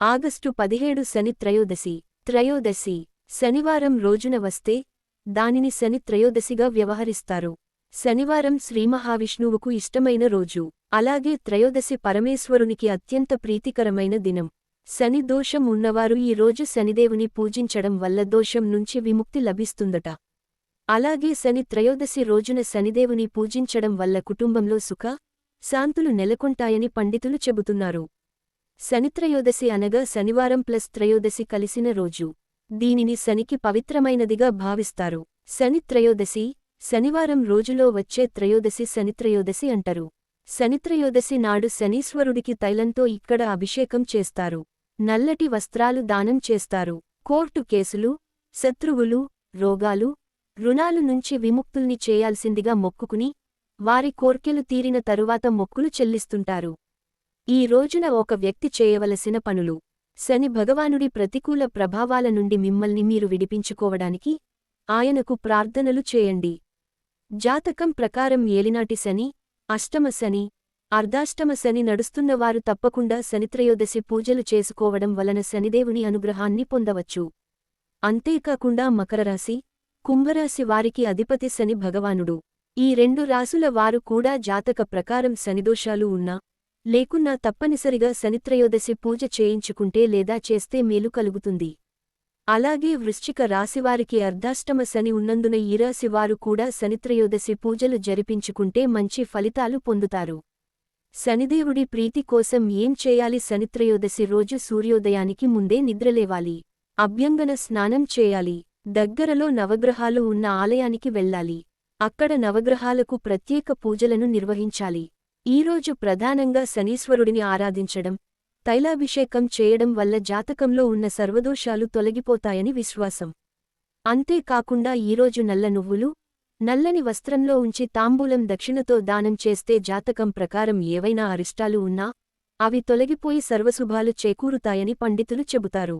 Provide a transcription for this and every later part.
August పదిహేడు శని త్రయోదశి. త్రయోదశి శనివారం రోజున వస్తే దానిని శని త్రయోదశిగా వ్యవహరిస్తారు. శనివారం శ్రీమహావిష్ణువుకు ఇష్టమైన రోజు. అలాగే త్రయోదశి పరమేశ్వరునికి అత్యంత ప్రీతికరమైన దినం. శని దోషం ఉన్నవారు ఈ రోజు శనిదేవుని పూజించడం వల్ల దోషం నుంచి విముక్తి లభిస్తుందట. అలాగే శని త్రయోదశి రోజున శనిదేవుని పూజించడం వల్ల కుటుంబంలో సుఖ శాంతులు నెలకొంటాయని పండితులు చెబుతున్నారు. శనిత్రయోదశి అనగా శనివారం ప్లస్ త్రయోదశి కలిసిన రోజు. దీనిని శనికి పవిత్రమైనదిగా భావిస్తారు. శనిత్రయోదశి శనివారం రోజులో వచ్చే త్రయోదశి శనిత్రయోదశి అంటారు. శనిత్రయోదశి నాడు శనీశ్వరుడికి తైలంతో ఇక్కడ అభిషేకం చేస్తారు. నల్లటి వస్త్రాలు దానం చేస్తారు. కోర్టు కేసులు శత్రువులు రోగాలు రుణాలు నుంచి విముక్తుల్ని చేయాల్సిందిగా మొక్కుకుని వారి కోర్కెలు తీరిన తరువాత మొక్కులు చెల్లిస్తుంటారు. ఈ రోజున ఒక వ్యక్తి చేయవలసిన పనులు. శని భగవానుడి ప్రతికూల ప్రభావాల నుండి మిమ్మల్ని మీరు విడిపించుకోవడానికి ఆయనకు ప్రార్థనలు చేయండి. జాతకం ప్రకారం ఏలినాటి శని అష్టమ శని అర్ధాష్టమ శని నడుస్తున్నవారు తప్పకుండా శనిత్రయోదశి పూజలు చేసుకోవడం వలన శనిదేవుని అనుగ్రహాన్ని పొందవచ్చు. అంతేకాకుండా మకరరాశి కుంభరాశి వారికి అధిపతి శని భగవానుడు. ఈ రెండు రాసుల వారు కూడా జాతక ప్రకారం శనిదోషాలు ఉన్నా లేకున్నా తప్పనిసరిగా శనిత్రయోదశి పూజ చేయించుకుంటే లేదా చేస్తే మేలు కలుగుతుంది. అలాగే వృశ్చిక రాశివారికి అర్ధాష్టమ శని ఉన్నందున ఈ రాశివారు కూడా శనిత్రయోదశి పూజలు జరిపించుకుంటే మంచి ఫలితాలు పొందుతారు. శనిదేవుడి ప్రీతి కోసం ఏం చేయాలి? శనిత్రయోదశి రోజు సూర్యోదయానికి ముందే నిద్రలేవాలి. అభ్యంగన స్నానం చేయాలి. దగ్గరలో నవగ్రహాలు ఉన్న ఆలయానికి వెళ్ళాలి. అక్కడ నవగ్రహాలకు ప్రత్యేక పూజలను నిర్వహించాలి. ఈరోజు ప్రధానంగా శనీశ్వరుడిని ఆరాధించడం తైలాభిషేకం చేయడం వల్ల జాతకంలో ఉన్న సర్వదోషాలు తొలగిపోతాయని విశ్వాసం. అంతేకాకుండా ఈరోజు నల్ల నువ్వులు నల్లని వస్త్రంలో ఉంచి తాంబూలం దక్షిణతో దానం చేస్తే జాతకం ప్రకారం ఏవైనా అరిష్టాలు ఉన్నా అవి తొలగిపోయి సర్వశుభాలు చేకూరుతాయని పండితులు చెబుతారు.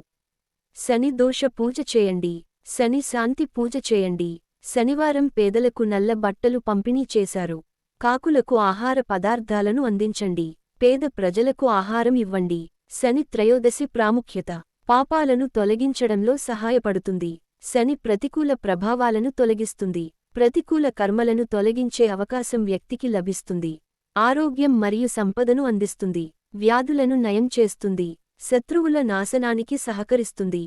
శని దోష పూజ చేయండి శని శాంతి పూజ చేయండి శనివారం పేదలకు నల్ల బట్టలు పంపిణీ చేశారు. కాకులకు ఆహార పదార్థాలను అందించండి. పేద ప్రజలకు ఆహారం ఇవ్వండి. శని త్రయోదశి ప్రాముఖ్యత. పాపాలను తొలగించడంలో సహాయపడుతుంది. శని ప్రతికూల ప్రభావాలను తొలగిస్తుంది. ప్రతికూల కర్మలను తొలగించే అవకాశం వ్యక్తికి లభిస్తుంది. ఆరోగ్యం మరియు సంపదను అందిస్తుంది. వ్యాధులను నయం చేస్తుంది. శత్రువుల నాశనానికి సహకరిస్తుంది.